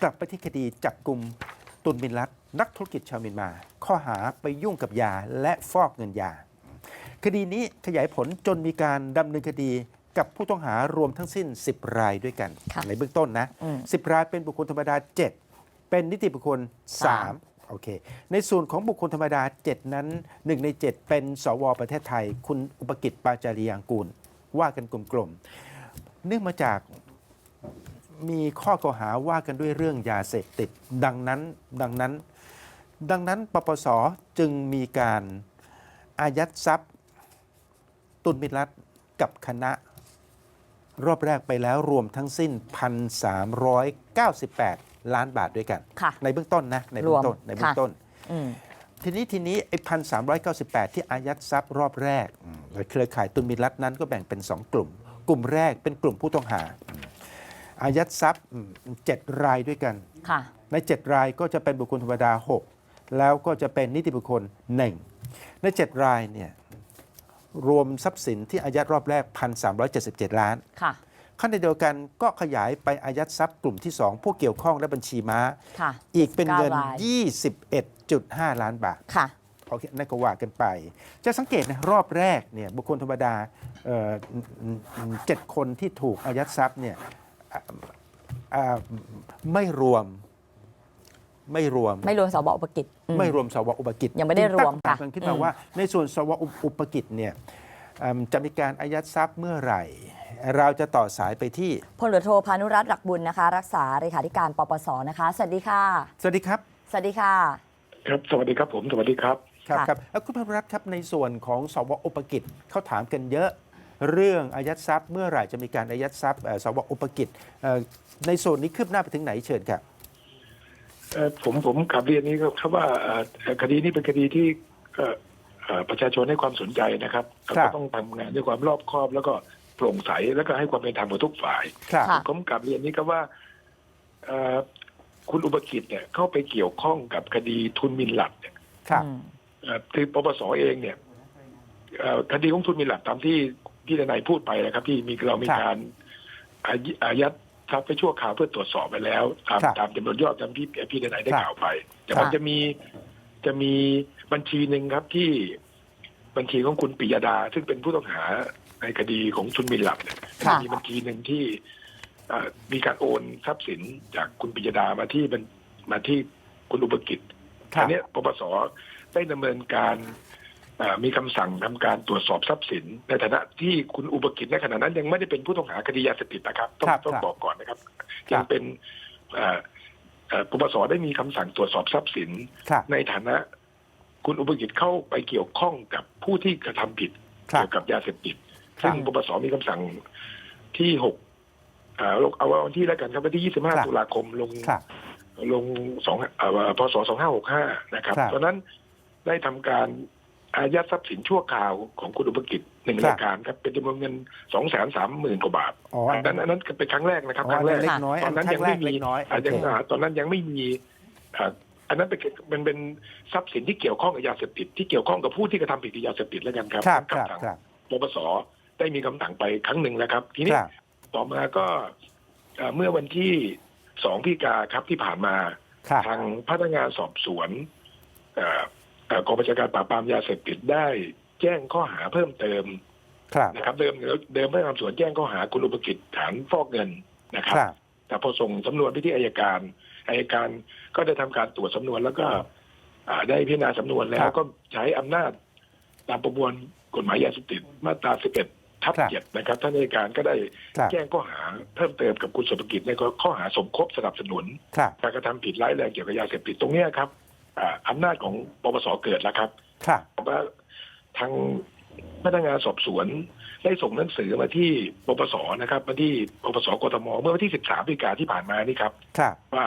กลับไปที่คดีจับกลุ่มตุนบินลัดนักธุรกิจชาวเมียนมา ข้อหาไปยุ่งกับยาและฟอกเงินยา คดีนี้ขยายผลจนมีการดำเนินคดีกับผู้ต้องหารวมทั้งสิ้น 10 รายด้วยกัน ค่ะในเบื้องต้นนะอืม 10 รายเป็นบุคคลธรรมดา 7 เป็นนิติบุคคลสาม3โอเคในส่วนของบุคคลธรรมดา 7 นั้น 1 ใน 7 เป็นสวประเทศไทย คุณอุปกิจปาจารียางกูล ว่ากันกลมๆ เนื่องมาจาก มีข้อกล่าวหาว่ากันด้วยเรื่องยาเสพติด ดังนั้นดังนั้น ดังนั้นปปสจึงมีการอายัดทรัพย์ ตุนมิตรรัฐกับคณะ รอบแรกไปแล้วรวมทั้งสิ้น 1,398 ล้านบาทด้วยกันค่ะในเบื้องต้นนะในเบื้องต้นรวมในเบื้องต้นอืมทีนี้ทีนี้ไอ้พันสามที่อายัดทรัพย์รอบแรกอืมโดยเครือข่ายตุนมิตรรัฐนั้นก็แบ่งเป็น 2 กลุ่ม กลุ่มแรกเป็นกลุ่มผู้ต้องหา อืมอายัดทรัพย์อืมเจ็ดรายด้วยกัน ค่ะ ใน 7 รายก็จะเป็นบุคคลธรรมดา 6 แล้วก็จะเป็นนิติบุคคล 1 ใน 7 รายเนี่ยรวมทรัพย์สินที่อายัดรอบแรก 1,377 ล้าน ค่ะ ขั้นเดียวกันก็ขยายไปอายัดทรัพย์กลุ่มที่ 2 ผู้เกี่ยวข้องและบัญชีม้า ค่ะอีกเป็นเงินเก้าราย 21.5 ล้านบาท ค่ะ โอเคนั่นก็ว่ากันไป จะสังเกตนะรอบแรกเนี่ยบุคคลธรรมดาเอ่อเจ็ดคนที่ถูกอายัดทรัพย์เนี่ยอะอ่า ไม่รวม ไม่รวม ไม่รวมสบอุปกิจอืม ไม่รวมสวอุปกิจยังไม่ได้รวมตั้งค่ะคำถามขึ้นมาอืมว่า ในส่วนสวอุปกิจเนี่ยเอิ่มจะมีการอายัดทรัพย์เมื่อไหร่ เราจะต่อสายไปที่ พลเรือโทพานุรัตน์หลักบุญนะคะ รักษาเลขาธิการปปสนะคะ สวัสดีค่ะ สวัสดีครับ สวัสดีค่ะ ครับ สวัสดีครับผม สวัสดีครับ ครับค่ะ ครับแล้วคุณพระรัตน์ครับในส่วนของสวอุปกิจเขาถามกันเยอะ เรื่องอายัดทรัพย์เมื่อไหร่จะมีการอายัดทรัพย์เอ่อสวอุปกิจเอ่อในส่วนนี้คืบหน้าไปถึงไหนเชิญครับเอ่อผมผมกลับเรียนนี้ครับว่าเอ่อคดีนี้เป็นคดีที่เอ่อเอ่อประชาชนให้ความสนใจนะครับครัเราบก็ต้องทำงานด้วยความรอบคอบ แล้วก็โปร่งใสแล้วก็ให้ความเป็นธรรมกับทุกฝ่ายครับค่ะผมกลับเรียนนี้ครับว่าเอ่อคุณอุปกิจเนี่ยเข้าไปเกี่ยวข้องกับคดีทุนหมินหลักเนี่ยครับอืมเอ่อคือปปสเองเนี่ยเอ่อคดีของทุนหมินหลักตามที่ พี่ทนายพูดไปนะครับ ที่มีเรามีครับการอายอายัดทรัพย์ไปชั่วคราวเพื่อตรวจสอบไปแล้วตามครับตามจำนวนยอดตามที่พี่ทนายได้ครับกล่าวไป แต่ครับมันจะมีจะมีบัญชีหนึ่งครับที่บัญชีของคุณปิยดา ซึ่งเป็นผู้ต้องหาในคดีของทุนหมินหลักเนี่ยค่ะมีบัญชีหนึ่งที่เอ่อมีการโอนทรัพย์สินจากคุณปิยดามาที่บัญมาที่คุณอุปกิจครัอับนเนี้ยปปสได้ดำเนินการเอ่อ มีคำสั่งทำการตรวจสอบทรัพย์สิน ในฐานะที่คุณอุปกิจในขณะนั้นยังไม่ได้เป็นผู้ต้องหาคดียาเสพติดนะครับ ต้องครับต้องครับ บอกก่อนนะครับครับยังเป็นเอ่อเอ่อปปสได้มีคำสั่งตรวจสอบทรัพย์สิน ครับ ในฐานะ คุณอุปกิจเข้าไปเกี่ยวข้องกับผู้ที่กระทำผิดครับเกี่ยวกับยาเสพติด ครับซึ่งปปสมีคำสั่งที่หกเอ่อเอาวันที่แล้วกันครับวันที่ ครับ 25 ตุลาคมลง ครับ ลงสองเอ่อพศสองห้าหกห้านะครับครับ ตอนนั้นได้ทำการ อายัดทรัพย์สินชั่วคราวของคุณอุปกิจหนึ่งครับรายการครับเป็นจำนวนเงินสองแสนสามหมื่นกว่าบาทอ๋ออันนั้นอันนั้นเป็นครั้งแรกนะครับอ๋อครั้งแรกเล็กน้อยตอนนั้นครั้ยังงแรไม่กมีเล็กน้อยอ่ายังโอเคอ่าตอนนั้นยังไม่มีอ่าอันนั้นเป็นเป็นเป็นทรัพย์สินที่เกี่ยวข้องกับยาเสพติดที่เกี่ยวข้องกับผู้ที่กระทำผิดกับยาเสพติดแล้วกันครับครับครับคำสั่งครับปปสได้มีคำสั่งไปครั้งหนึ่งแล้วครับ ทีนี้ครับต่อมาก็เอ่อเมื่อวันที่สองพฤศจิกาครับที่ผ่านมาครับทางพนักงานสอบสวนเอ่อเอ่อ กองบัญชาการปราบปรามยาเสพติดได้ แจ้งข้อหาเพิ่มเติมครับนะครับ เดิมเดิมพนักงานสอบสวนแจ้งข้อหาคุณอุปกิจฐานฟอกเงินนะครับครับ แต่พอส่งสำนวนไปที่อายการอายการก็ได้ทำการตรวจสำนวนแล้วก็อ่าได้พิจารณาสำนวนแล้ควรับก็ใช้อำนาจตามประมวลกฎหมายยาเสพติดมาตรา 11 ทับครับเจ็ดนะครับ ท่านอายการก็ได้ครับแจ้งข้อหาเพิ่มเติมกับคุณสุภกิจในข้อหาสมคบสนับสนุนครับการกระทำผิดร้ายแรงเกี่ยวกับยาเสพติดตรงเนี้ยครับ อ่าอำนาจของปปสเกิดแล้วครับครับเพราะว่าทางพนักงานสอบสวนได้ส่งหนังสือมาที่ปปสนะครับมาที่ปปสกทมเมื่อวันที่ 13พฤศจิกาที่ผ่านมานี่ครับ ครับ ว่า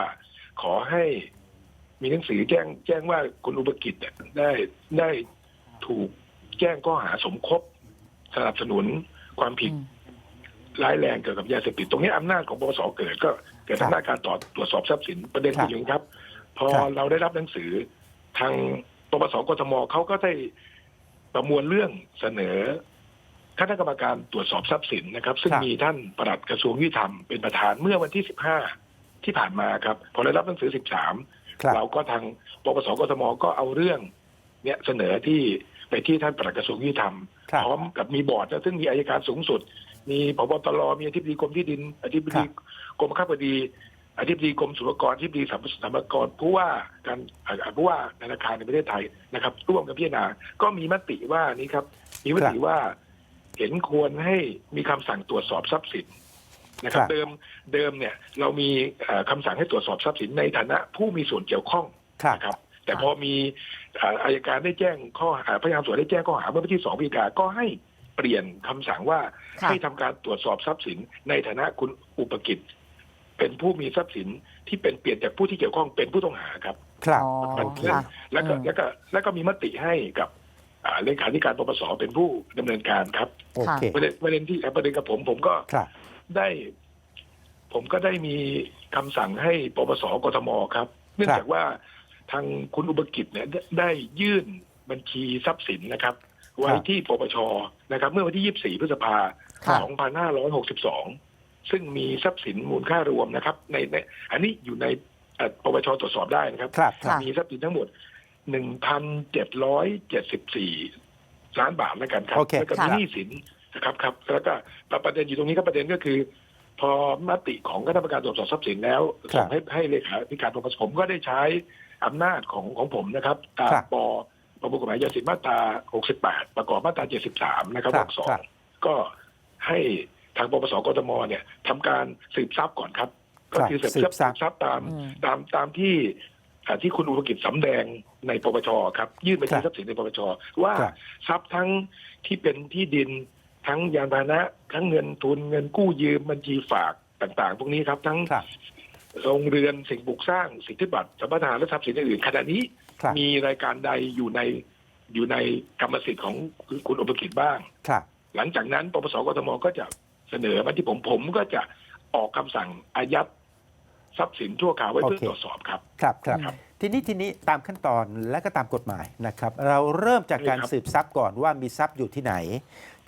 ขอให้มีหนังสือแจ้งแจ้งว่าคุณอุปกิจเนี่ยได้ได้ถูกแจ้งข้อหาสมคบ สนับสนุนความผิดอืมร้ายแรงเกี่ยวกับยาเสพติดตรงนี้อำนาจของปปสเกิดก็เกิดครับอำนาจการต่อตรวจสอบทรัพย์สินประเด็นครับคืออย่างนี้ครับ พอครับเราได้รับหนังสือทางปปสกทมเขาก็ได้ประมวลเรื่องเสนอคณะกรรมการตรวจสอบทรัพย์สินนะครับ ซึ่งครับมีท่านปลัดกระทรวงยุติธรรมเป็นประธานเมื่อวันที่ 15 ที่ผ่านมาครับ พอได้รับหนังสือ 13ครับเราก็ทางปปสกทมก็เอาเรื่อง เนี่ยเสนอที่ไปที่ท่านปลัดกระทรวงยุติธรรมครับพร้อมกับมีบอร์ดแล้วซึ่งมีอายการสูงสุด มีพบตรมีอธิบดีกรมที่ดินอธิบดีกรมบังคับคดี อธิบดีกรมศุลกากรอธิบดีสรรพสรรพากรผู้ว่าการอ่าผู้ว่าธนาคารในประเทศไทยนะครับ ร่วมกันพิจารณาก็มีมติว่านี่ครับ มีมติว่าเห็นควรให้มีคำสั่งตรวจสอบทรัพย์สินนะครับครับเดิมเดิมเนี่ย เรามีเอ่อคำสั่งให้ตรวจสอบทรัพย์สินในฐานะผู้มีส่วนเกี่ยวข้องครับนะครับ แต่พอมีเอ่ออายการได้แจ้งข้อหาพนักงานสอบสวนได้แจ้งข้อหาเมื่อวันที่สองพฤศจิกาก็ให้เปลี่ยนคำสั่งว่าค่ะให้ทำการตรวจสอบทรัพย์สินในฐานะคุณอุปกิจ เป็นผู้มีทรัพย์สินที่เป็นเปลี่ยนจากผู้ที่เกี่ยวข้องเป็นผู้ต้องหาครับครับอ๋อมันค่ะ แล้วก็อืมแล้วก็แล้วก็มีมติให้กับอ่าเลขาธิการปปสเป็นผู้ดำเนินการครับโอเคประเด็นประเด็นที่ประเด็นกับผมผมก็ครับ ได้ ผมก็ได้มีคำสั่งให้ปปสกทมครับ เนื่องจากว่าทางคุณอุปกิจเนี่ยได้ได้ยื่นบัญชีทรัพย์สินนะครับ ไว้ที่ปปชนะครับ เมื่อวันที่ 24 พฤษภาค่ะ2562 ซึ่งมีทรัพย์สินมูลค่ารวมนะครับในในอันนี้อยู่ในเอ่อปปชตรวจสอบได้นะครับครับครับ มีทรัพย์สินทั้งหมด 1,774 ล้านบาทแล้วกันครับโอเคแล้วก็ค่ะมีหนี้สินนะครับครับ แล้วก็ประเด็นอยู่ตรงนี้ก็ประเด็นก็คือ พอมติของคณะกรรมการตรวจสอบทรัพย์สินแล้วครับส่งให้ให้เลขาธิการปปสผมก็ได้ใช้อำนาจของของผมนะครับตามครับปประมวลกฎหมายยาเสพติดมาตรา 68 ประกอบมาตรา 73 นะครับครัวบรรคสอครังบก็ให้ทางปปสกทมเนี่ยทำการสืบทรัพย์ก่อนครับ ก็คือครับสืบทรัพย์สืบทรัพย์ทรัพย์ตามอืมตามตามที่อ่าที่คุณอุปกิจสำแดงในปปชครับ ยื่นไปครัที่บทรัพย์สินในปปชว่าครับทรัพย์ทั้งที่เป็นที่ดินทั้งยานพาหนะทั้งเงินทุนเงินกู้ยืมบัญชีฝากต่างๆ พวกนี้ครับ ทั้งครับโรงเรือนสิ่งปลูกสร้างสิทธิบัตรสัมปทานและทรัพย์สินอื่นๆขณะนี้ครับมีรายการใดอยู่ในอยู่ในกรรมสิทธิ์ของคุณอุปกิจบ้างครับหลังจากนั้นปปสกทมก็จะ เสนอมาที่ผมผมก็จะออกคำสั่งอายัดทรัพย์สินชั่วคราวไว้เพื่อโอเคตรวจสอบครับครับ ครับครับ ทีนี้ทีนี้ตามขั้นตอนและก็ตามกฎหมายนะครับ เราเริ่มจากการใช่ครับสืบทรัพย์ก่อนว่ามีทรัพย์อยู่ที่ไหน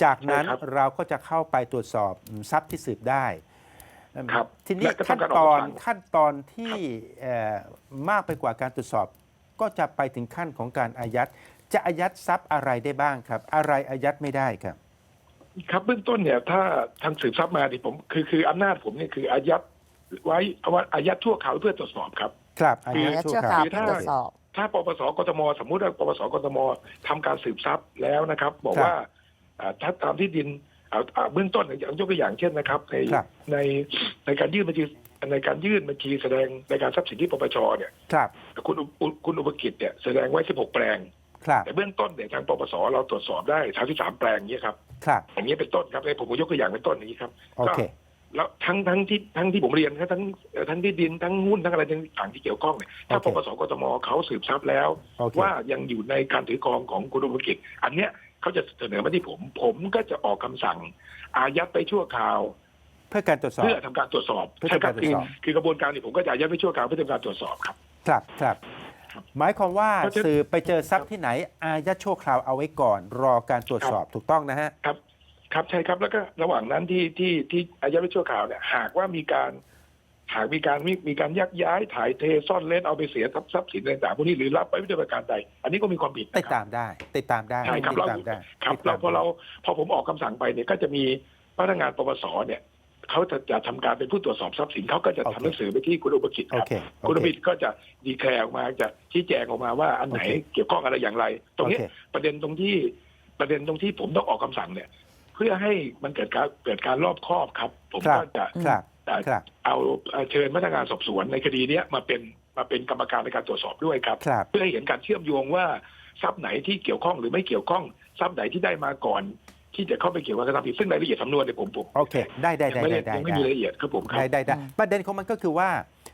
จากนั้นใช่ครับเราก็จะเข้าไปตรวจสอบทรัพย์ที่สืบได้ครับทีนี้และก็ขั้นทำการตอออกนคำสั่งขั้นตอนที่เอ่อมากไปกว่าการตรวจสอบ ก็จะไปถึงขั้นของการอายัด จะอายัดทรัพย์อะไรได้บ้างครับ อะไรอายัดไม่ได้ครับ ครับเบื้องต้นเนี่ยถ้าทางสืบทรัพย์มาที่ผมคือคืออำนาจผมเนี่ยคืออายัดไว้เอาว่าอายัดชั่วคราวเพื่อตรวจสอบครับ ครับอาอายัดยัดชั่ชั่ววคคราราววเพื่อตรวจสอบ ถ้าปปสกทมสมมุติว่าปปสกทมทำการสืบทรัพย์แล้วนะครับ บอกครับว่าอ่าถ้าตามที่ดินอ่าอ่าเบื้องต้นอย่างยกตัวอย่างเช่นนะครับ ในครับ ในในการยื่นบัญชีในการยื่นบัญชีแสดงในการทรัพย์สินที่ปปชเนี่ยครับคุณอุอุคุณอุปกิจเนี่ยแสดงไว้ 16 แปลง ครับ แต่เบื้องต้นเนี่ยทางปปสเราตรวจสอบได้ 33 แปลงอย่างนี้ยครับ ครับอย่างนี้ยเป็นต้นครับในผมยกตัวอย่างเป็นต้นอย่างนี้ครับโอเคแล้วทั้งทั้งที่ทั้งที่ผมเรียนครับทั้งเอ่อทั้งที่ดินทั้งหุ้นทั้งอะไรต่างๆที่เกี่ยวข้องเนี่ยถ้าโอปเคปสกทมเขาสืบทรัพย์แล้วโอเคว่ายังอยู่ในการถือครองของคุณอุปกิจ อันเนี้ยเขาจะเสนอมาที่ผม ผมก็จะออกคำสั่ง อายัดไปชั่วคราว เพื่อการตรวจสอบเพื่อทำการตรวจสอบเพื่อใช่ครับทำการตรคืวอจสอบคือกระบวนการนี่ผมก็จะอายัดไปชั่วคราวเพื่อทำการตรวจสอบครับ ครับครับครับ หมายความว่าเพราะฉะนั้นสื่อไปเจอทรัพย์ที่ไหน อายัดชั่วคราวเอาไว้ก่อน รอการตรวจสอบถูกต้องนะฮะครับ ครับใช่ครับแล้วก็ระหว่างนั้นที่ที่ที่อายัดไปชั่วคราวเนี่ยหากว่ามีการหากมีการมีมีการยักย้ายถ่ายเทซ่อนเล่นเอาไปเสียทรัพย์ทรัพย์สินต่างๆพวกนี้หรือรับไปด้วยประการใดอันนี้ก็มีความผิดติดนะครับตามได้ ติดตามได้ใช่ครับติดตามได้ครับติดเราตามพอได้เราพอผมออกคำสั่งไปเนี่ยก็จะมีพนักงานปปสเนี่ย เขาจะจะทำการเป็นผู้ตรวจสอบทรัพย์สินเขาก็จะทำหนังสือไปที่คุณอุปกิจโอครับเคโอคุณอุปเคกิจก็จะดีแคร์ออกมาจะชี้แจงออกมาว่าอันไหนโอเคเกี่ยวข้องอะไรอย่างไร ตรงเนี้ยโอเค ประเด็นตรงที่ประเด็นตรงที่ผมต้องออกคำสั่งเนี่ย เพื่อให้มันเกิดการเกิดการรอบคอบครับ ผมครับก็จะ ครับเอ่อครับ เอาเอาเชิญพนักงานสอบสวนในคดีเนี้ยมาเป็นมาเป็นกรรมการในการตรวจสอบด้วยครับ ครับ เพื่อให้เห็นการเชื่อมโยงว่าทรัพย์ไหนที่เกี่ยวข้องหรือไม่เกี่ยวข้อง ทรัพย์ไหนที่ได้มาก่อน ที่จะเข้าไปเกี่ยวกับการทำผิดซึ่งรายละเอียดสำนวนเนี่ยผมผมโอเค ได้ได้ยังได้ไม่ได้ได้ได้ยังไม่มีรายละเอียดครับผมครับ ได้ได้ได้อืมประเด็นของมันก็คือว่า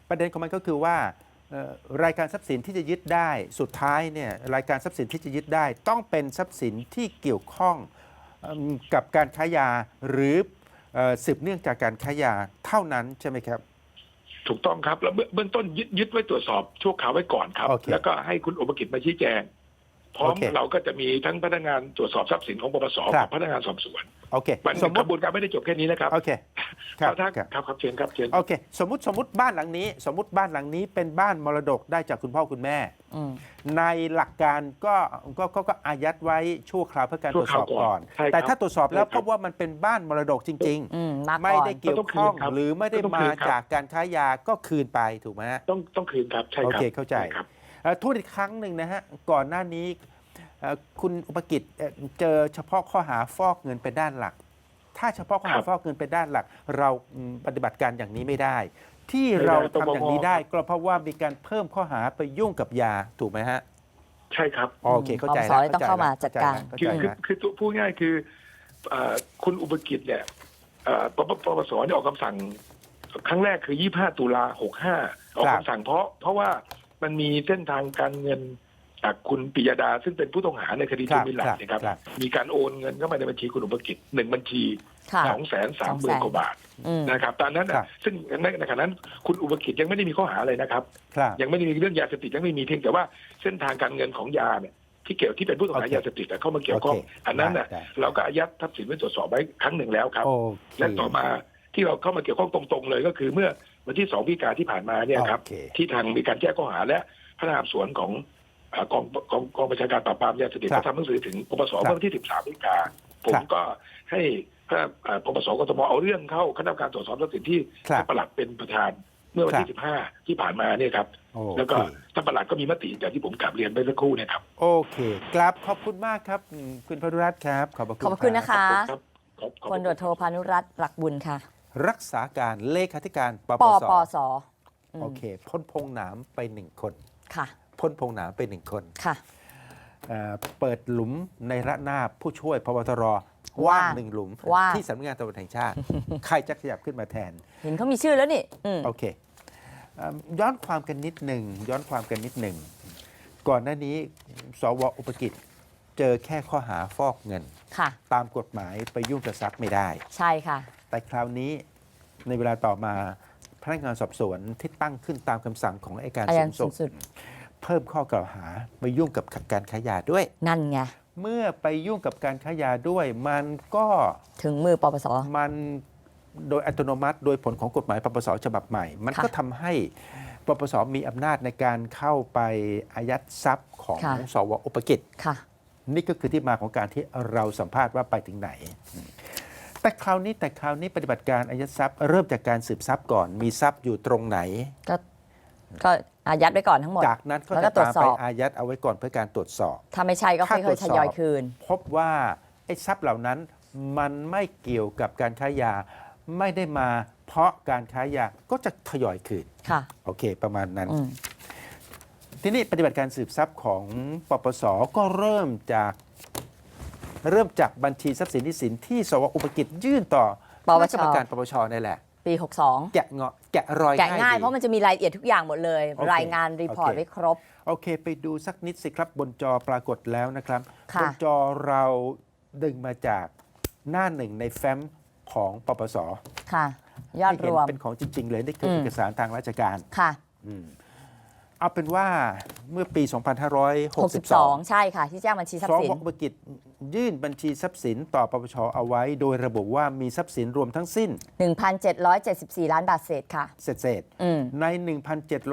ประเด็นของมันก็คือว่าเอ่อรายการทรัพย์สินที่จะยึดได้ สุดท้ายเนี่ยรายการทรัพย์สินที่จะยึดได้ ต้องเป็นทรัพย์สินที่เกี่ยวข้องเอิ่มกับการค้ายาหรือเอ่อสืบเนื่องจากการค้ายาเท่านั้นใช่ไหมครับ ถูกต้องครับแล้วเบื้องเบื้องต้นยึดยึดไว้ตรวจสอบชั่วคราวไว้ก่อนครับ โอเค แล้วก็ให้คุณอุปกิจมาชี้แจง พร้อมโอเคเราก็จะมีทั้งพนักงานตรวจสอบทรัพย์สินของปปสครักับบ พนักงานสอบสวนโอเคมันสมมกติระบวนการไม่ได้จบแค่นี้นะครับโอเคครับถ้าครับ ครับครับเชิญครับเชิญ โอเค สมมติสมมติบ้านหลังนี้ สมมติบ้านหลังนี้เป็นบ้านมรดกได้จากคุณพ่อคุณแม่ อืม ในหลักการก็ก็ก็ก็อายัดไว้ชั่วคราวเพื่อการตรวจสอบก่อน ใช่ครับแต่ถ้าตรวจสอบแล้วใช่พครับ บว่ามันเป็นบ้านมรดกจริง อืมมาๆ ไม่ก่อนได้เกี่ยวข้องก็ต้องคืนครับหรือไม่ได้ก็ต้องมาคืนครับ จากการค้ายาก็คืนไปถูกไหมฮะ ต้องต้องคืนครับใช่ครับโอเคเข้าใจช่ครับเอ่อ ทูดอีกครั้งหนึ่งนะฮะก่อนหน้านี้เอ่อคุณอุปกิจเอ่อเจอเฉพาะข้อหาฟอกเงินเป็นด้านหลัก ถ้าเฉพาะข้อหาครับฟอกเงินเป็นด้านหลัก เราอืมปฏิบัติการอย่างนี้ไม่ได้ ที่เราไม่ได้ทำอย่างนี้ปปงได้ก็เพราะว่ามีการเพิ่มข้อหาไปยุ่งกับยาถูกไหมฮะ ใช่ครับโอเคเข้าใจปปสเลยต้องเข้ามาจัดการเข้าคือใจคือแล้วคือตัวพูดง่ายคือเอ่อคุณอุปกิจเนี่ยเอ่อปปปปสเนี่ยออกคำสั่ง ครั้งแรกคือ 25 ตุลา65 ออกคำสั่งเพราะเพราะว่า มันมีเส้นทางการเงินจากคุณปิยดาซึ่งเป็นผู้ต้องหาในคดีครัจูบมินหลัคกรับนะครับครับ มีการโอนเงินเข้ามาในบัญชีคุณอุปกิจหนึ่งบัญชีค่ะสองแสนสามหมื่นกว่าบาทอืมนะครับ ตอนนั้นครัน่ะบซึ่งในในขณะนั้นคุณอุปกิจยังไม่ได้มีข้อหาอะไรนะครับครับ ยังไม่ได้มีเรื่องยาเสพติดยังไม่มีเพียงแต่ว่าเส้นทางการเงินของยาเนี่ยที่เกี่ยวที่เป็นผู้ต้องหาโอเคยาเสพติดอะเข้ามาเกี่ยวข้องโอเคอันนั้นน่ะได้ได้เราก็อายัดทรัพย์สินไว้ตรวจสอบไว้ครั้งหนึ่งแล้วครับโอเคและต่อมาที่เราเข้ามาเกี่ยวข้องตรงๆเลยก็คือเมื่อ วันที่สองพฤศจิกาที่ผ่านมาเนี่ยครับ โอเค ที่ทางมีการแจ้งข้อหาและพนักงานสอบสวนของเอ่อกองกองกองประชาการปราบปรามยาเสพติดครับก็ทำหนังสือถึงปปสครับเมื่อวันที่ 13พฤศจิกาผมครับก็ให้พระเอ่อปปสกทมเอาเรื่องเข้าคณะกรรมการตรวจสอบทรัพย์สินที่ครับ ท่านประหลัดเป็นประธานเมื่อวันครัที่บ15 ที่ผ่านมาเนี่ยครับ โอแล้วเคก็ท่านประหลัดก็มีมติอย่างที่ผมกลับเรียนไปสักครู่เนะครับโอเคกราบขอบคุณมากครับอืมคุณพรุรัตน์ครับ ขอบพระคุณขอบพระคุณรับนะคะครับขอบขอบพลตรวจโทพานุรัตน์หลักบุญค่ะ รักษาการเลขาธิการปปปปสสอืมโอเคพ้นพงหนามไปหนึ่งคนค่ะ พ้นพงหนามไปหนึ่งคนค่ะ เอ่อเปิดหลุมในระนาบผู้ช่วยพบตรว่าว่างหนึ่งหลุม ว่าง ที่สำนักงานตำรวจแห่งชาติ ใครจะขยับขึ้นมาแทน เห็นเขามีชื่อแล้วนี่อืม โอเคเอิ่มย้อนความกันนิดหนึ่งย้อนความกันนิดหนึ่ง ก่อนหน้านี้สวอุปกิจเจอแค่ข้อหาฟอกเงิน ค่ะ ตามกฎหมายไปยุ่งกับทรัพย์ไม่ได้ ใช่ค่ะ แต่คราวนี้ในเวลาต่อมาพนักงานสอบสวนที่ตั้งขึ้นตามคำสั่งของอัยการอัยสูการงสูสุงด สุด เพิ่มข้อกล่าวหาไปยุ่งกับการค้ายาด้วย นั่นไง เมื่อไปยุ่งกับการค้ายาด้วย มันก็ถึงมือปปส มันโดยอัตโนมัติ โดยผลของกฎหมายปปสฉบับใหม่ มันค่ะก็ทำให้ปปสมีอำนาจในการเข้าไปอายัดทรัพย์ของค่ะ สวอุปกิจ ค่ะ นี่ก็คือที่มาของการที่เราสัมภาษณ์ว่าไปถึงไหน แต่คราวนี้แต่คราวนี้ปฏิบัติการอายัดทรัพย์ เริ่มจากการสืบทรัพย์ก่อน มีทรัพย์อยู่ตรงไหน ก็ก็อายัดไว้ก่อนทั้งหมด จากนั้นก็แล้วก็จะตรวตามจสไปอบ อายัดเอาไว้ก่อนเพื่อการตรวจสอบ ถ้าไม่ใช่ก็ถ้าค่อยๆทยอยคืน พบว่าไอ้ทรัพย์เหล่านั้นมันไม่เกี่ยวกับการค้ายา ไม่ได้มาเพราะการค้ายาก็จะทยอยคืน ค่ะ โอเค ประมาณนั้น อืม ทีนี้ปฏิบัติการสืบทรัพย์ของปปสก็เริ่มจาก เริ่มจากบัญชีทรัพย์สินหนี้สินที่สวอุปกิจยื่นต่อปปช คณะกรรมการปปชนี่แหละ ปีแกะเงาะแกะรอย62แกะง่ายดี เพราะมันจะมีรายละเอียดทุกอย่างหมดเลย โอเครายงานรีพอร์ตโอเค ไว้ครบ โอเค ไปดูสักนิดสิครับบนจอปรากฏแล้วนะครับค่ะ บนจอเราดึงมาจากหน้าหนึ่งในแฟ้มของปปสค่ะ ยอดให้เห็รนวม เป็นของจริง ๆ เลยนี่คืออืมเอกสารทางราชการค่ะ อืม เอาเป็นว่าเมื่อปี 2562 62 ใช่ค่ะ ที่แจ้งบัญชีทรัพสย์สินวอุปกิจยื่นบัญชีทรัพย์สินต่อปปชเอาไว้ โดยระบุว่ามีทรัพย์สินรวมทั้งสิ้น 1,774 ล้านบาทเศษค่ะ เศษเศษๆอืมใน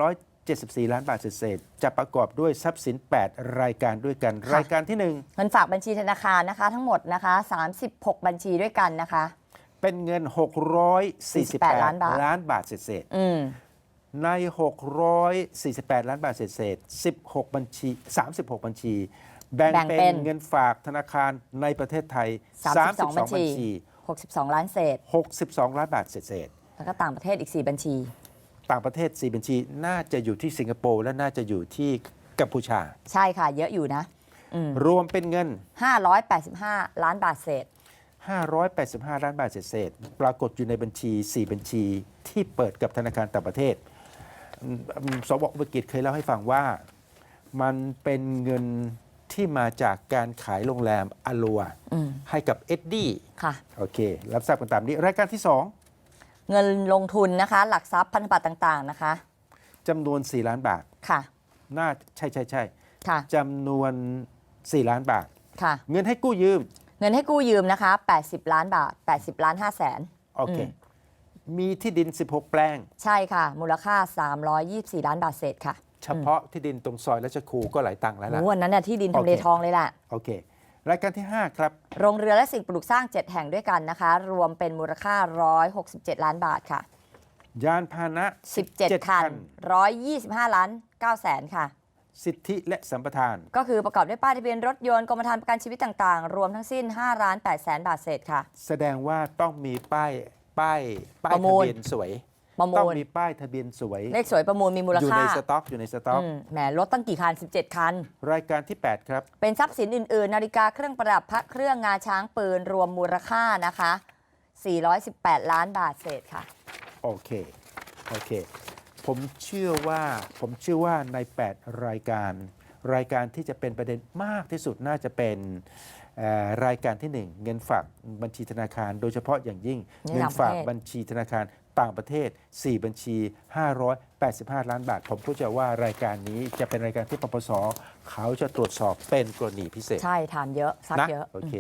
1,774 ล้านบาทเศษๆจะประกอบด้วยทรัพย์สิน 8 รายการด้วยกันค่ะรายการที่เงินฝากบัญชีธนาคารนะคะทั้งหมดนะคะ 36 บัญชีด้วยกันนะคะ1เป็นเงิน 648 ล้านบาทล้านบาทเศษอืมๆ ใน 648 ล้านบาทเศษๆ16 บัญชี 36 บัญชี แบ่งแบ่งเป็เป็นนเงินฝากธนาคารในประเทศไทย 32บัญบัญชีชี 62 ล้านเศษ 62 ล้านบาทเศษๆแล้วก็ต่างประเทศอีก 4 บัญชี ต่างประเทศ 4 บัญชี น่าจะอยู่ที่สิงคโปร์และน่าจะอยู่ที่กัมพูชา ใช่ค่ะ เยอะอยู่นะอืมรวมเป็นเงิน 585 ล้านบาทเศษ 585 ล้านบาทเศษๆปรากฏอยู่ในบัญชี 4 บัญชีที่เปิดกับธนาคารต่างประเทศอืมอืม สวอุปกิจเคยเล่าให้ฟังว่ามันเป็นเงินที่มาจากการขายโรงแรมอลัวอืมให้กับเอ็ดดี้ค่ะโอเค รับทราบกันตามนี้ รายการที่เงินลงทุนนะคะ หลักทรัพย์พันธบัตรต่าง ๆ นะคะ2จำนวน 4 ล้านบาทค่ะ น่าใช่ใช่ใช่ค่ะจำนวน 4 ล้านบาทค่ะ เงินให้กู้ยืม เงินให้กู้ยืมนะคะ 80 ล้านบาท 80 ล้าน5แสนโอเคอื มมีที่ดิน 16 แปลง ใช่ค่ะ มูลค่า 324 ล้านบาทเศษค่ะเฉพาะที่ดินตรงซอยรัชครูก็หลายตังค์แล้วล่ะโอ้วันนั้นน่ะที่ดินทำเลโอเคทองเลยแหละโอเค รายการที่ 5 ครับ โรงเรือและสิ่งปลูกสร้าง 7 แห่งด้วยกันนะคะ รวมเป็นมูลค่า 167 ล้านบาทค่ะ ยานพาหนะ 17 คัน 125 ล้าน9แสนค่ะ สิทธิและสัมปทาน ก็คือประกอบด้วยป้ายทะเบียนรถยนต์กรมธรรม์ประกันชีวิตต่างๆ รวมทั้งสิ้น5ล้าน8แสนบาทเศษค่ะ แสดงว่าต้องมีป้าย ป้ายป้ายประมูทะล เบียนสวย ประมูต้องลมีป้ายทะเบียนสวย เลขสวยประมูลมีมูลอยู่ค่าในสต็อกอยู่ในสต็อก อืมแหมรถตั้งกี่คัน 17 คัน รายการที่ 8 ครับ เป็นทรัพย์สินอื่น ๆ นาฬิกาเครื่องประดับพระเครื่องงาช้างปืน รวมมูลค่านะคะ 418 ล้านบาทเศษค่ะ โอเค โอเค ผมเชื่อว่า ผมเชื่อว่าใน 8 รายการ รายการที่จะเป็นประเด็นมากที่สุดน่าจะเป็นเอ่อ รายการที่ 1 เงินฝากบัญชีธนาคาร โดยเฉพาะอย่างยิ่งในเงินต่างประเทศฝากบัญชีธนาคารต่างประเทศ 4 บัญชี 585 ล้านบาท ผมก็จะว่ารายการนี้จะเป็นรายการที่ปปสเขาจะตรวจสอบเป็นกรณีพิเศษ ใช่ถามเยอะซักนะเยอะ โอเค